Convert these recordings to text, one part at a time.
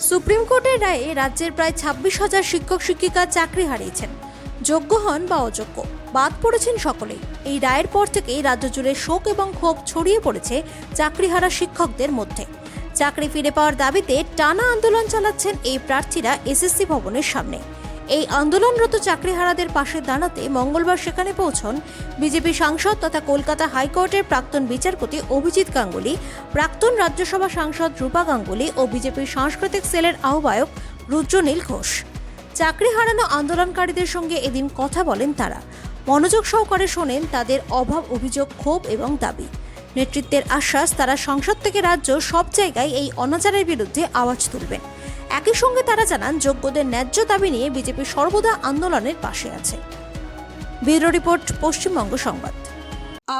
Supreme কোর্টের রায়ে রাজ্যের প্রায় ছাব্বিশ হাজার শিক্ষক, শিক্ষিকা চাকরি হারিয়েছেন। যোগ্য হন বা অযোগ্য, বাদ পড়েছেন সকলেই। এই রায়ের পর থেকেই রাজ্য জুড়ে শোক এবং ক্ষোভ ছড়িয়ে পড়েছে চাকরি হারা শিক্ষকদের মধ্যে। চাকরি ফিরে পাওয়ার দাবিতে টানা আন্দোলন চালাচ্ছেন এই প্রার্থীরা এসএসসি ভবনের সামনে। এই আন্দোলনরত চাকরিহারাদের পাশে দাঁড়াতে মঙ্গলবার সেখানে পৌঁছন বিজেপি সাংসদ তথা কলকাতা হাইকোর্টের প্রাক্তন বিচারপতি অভিজিৎ গাঙ্গুলি, প্রাক্তন রাজ্যসভা সাংসদ রূপা গাঙ্গুলি ও বিজেপির সাংস্কৃতিক সেলের আহ্বায়ক রুদ্রনীল ঘোষ। চাকরি হারানো আন্দোলনকারীদের সঙ্গে এদিন কথা বলেন তারা। মনোযোগ সহকারে শোনেন তাদের অভাব অভিযোগ, ক্ষোভ এবং দাবি। নেতৃত্বের আশ্বাস, তারা সংসদ থেকে রাজ্য সব জায়গায় এই অনাচারের বিরুদ্ধে আওয়াজ তুলবেন। একই সঙ্গে তারা জানান, যোগ্যদের ন্যায্য দাবি নিয়ে বিজেপি সর্বদা আন্দোলনের পাশে আছে। ব্যুরো রিপোর্ট, পশ্চিমবঙ্গ সংবাদ।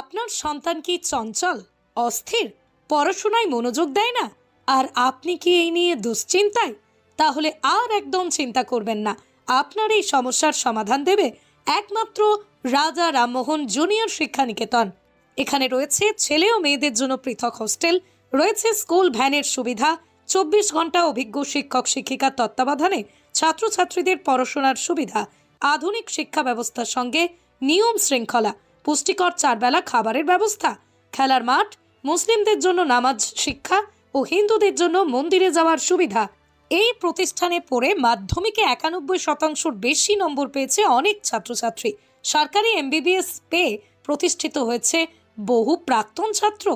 আপনার সন্তান কি চঞ্চল, অস্থির, পড়াশোনায় মনোযোগ দেয় না? আর আপনি কি এই নিয়ে দুশ্চিন্তায়? তাহলে আর একদম চিন্তা করবেন না। আপনার এই সমস্যার সমাধান দেবে একমাত্র রাজা রামমোহন জুনিয়র শিক্ষানিকেতন। এখানে রয়েছে ছেলে ও মেয়েদের জন্য পৃথক হোস্টেল, রয়েছে স্কুল ভ্যানের সুবিধা চব্বিশ ঘণ্টা অভিজ্ঞ শিক্ষক, শিক্ষিকার তত্ত্বাবধানে ছাত্রছাত্রীদের পড়াশোনার সুবিধা, আধুনিক শিক্ষা ব্যবস্থার সঙ্গে নিয়ম শৃঙ্খলা, পুষ্টিকর চারবেলা খাবারের ব্যবস্থা, খেলার মাঠ, মুসলিমদের জন্য নামাজ শিক্ষা ও হিন্দুদের জন্য মন্দিরে যাওয়ার সুবিধা। এই প্রতিষ্ঠানে পড়ে মাধ্যমিকে একানব্বই শতাংশর বেশি নম্বর পেয়েছে অনেক ছাত্রছাত্রী। সরকারি এমবিবিএস পেয়ে প্রতিষ্ঠিত হয়েছে বহু প্রাক্তন ছাত্র।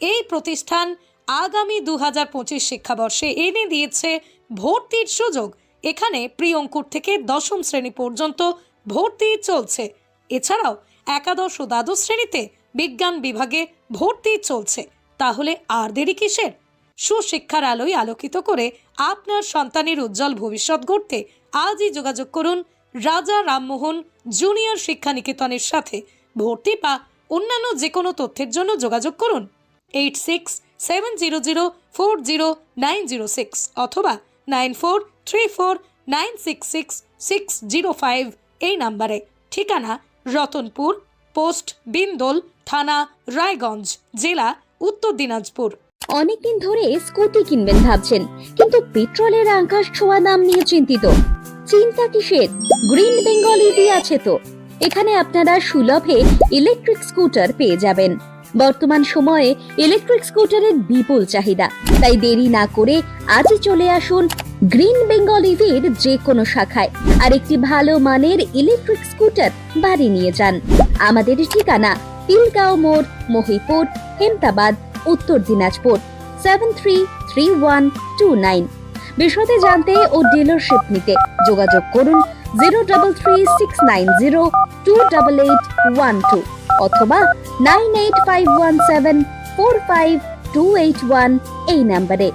এই প্রতিষ্ঠান আগামী দু হাজার পঁচিশ শিক্ষাবর্ষে এনে দিয়েছে ভর্তির সুযোগ। এখানে প্রি অঙ্কুর থেকে দশম শ্রেণি পর্যন্ত ভর্তি চলছে। এছাড়াও একাদশ ও দ্বাদশ শ্রেণীতে বিজ্ঞান বিভাগে ভর্তি চলছে। তাহলে আর দেরি কিসের? সুশিক্ষার আলোয় আলোকিত করে আপনার সন্তানের উজ্জ্বল ভবিষ্যৎ গড়তে আজই যোগাযোগ করুন রাজা রামমোহন জুনিয়র শিক্ষা নিকেতনের সাথে। ভর্তি বা অন্যান্য যে কোনো তথ্যের জন্য যোগাযোগ করুন। Eight six seven zero zero four zero nine zero six অথবা nine four three four nine six six six zero five এই নাম্বারে। ঠিকানা রতনপুর, পোস্ট বিন্দোল, থানা রায়গঞ্জ, জেলা উত্তর দিনাজপুর। অনেকদিন ধরে স্কুটি কিনবেন ভাবছেন, কিন্তু পেট্রোলের আকাশ ছোঁয়া দাম নিয়ে চিন্তিত। চিন্তা কিসের? গ্রিন বেঙ্গল ইভি আছে তো। এখানে আপনারা সুলভে ইলেকট্রিক স্কুটার পেয়ে যাবেন। বর্তমান সময়ে ইলেকট্রিক স্কুটারের বিপুল চাহিদা। তাই দেরি না করে আজই চলে আসুন গ্রিন বেঙ্গল ইভির যে কোনো শাখায়। আর একটি ভালো মানের ইলেকট্রিক স্কুটার বাড়ি নিয়ে যান। আমাদের ঠিকানা তিলগাঁও মোড়, Mahipur, Hemtabad, Uttar Dinajpur seven three three one two nine বিশদে জানতে ও ডিলারশিপ নিতে যোগাযোগ করুন zero double three six nine zero two double eight one two অথবা nine eight five one seven four five two eight one এই নাম্বারে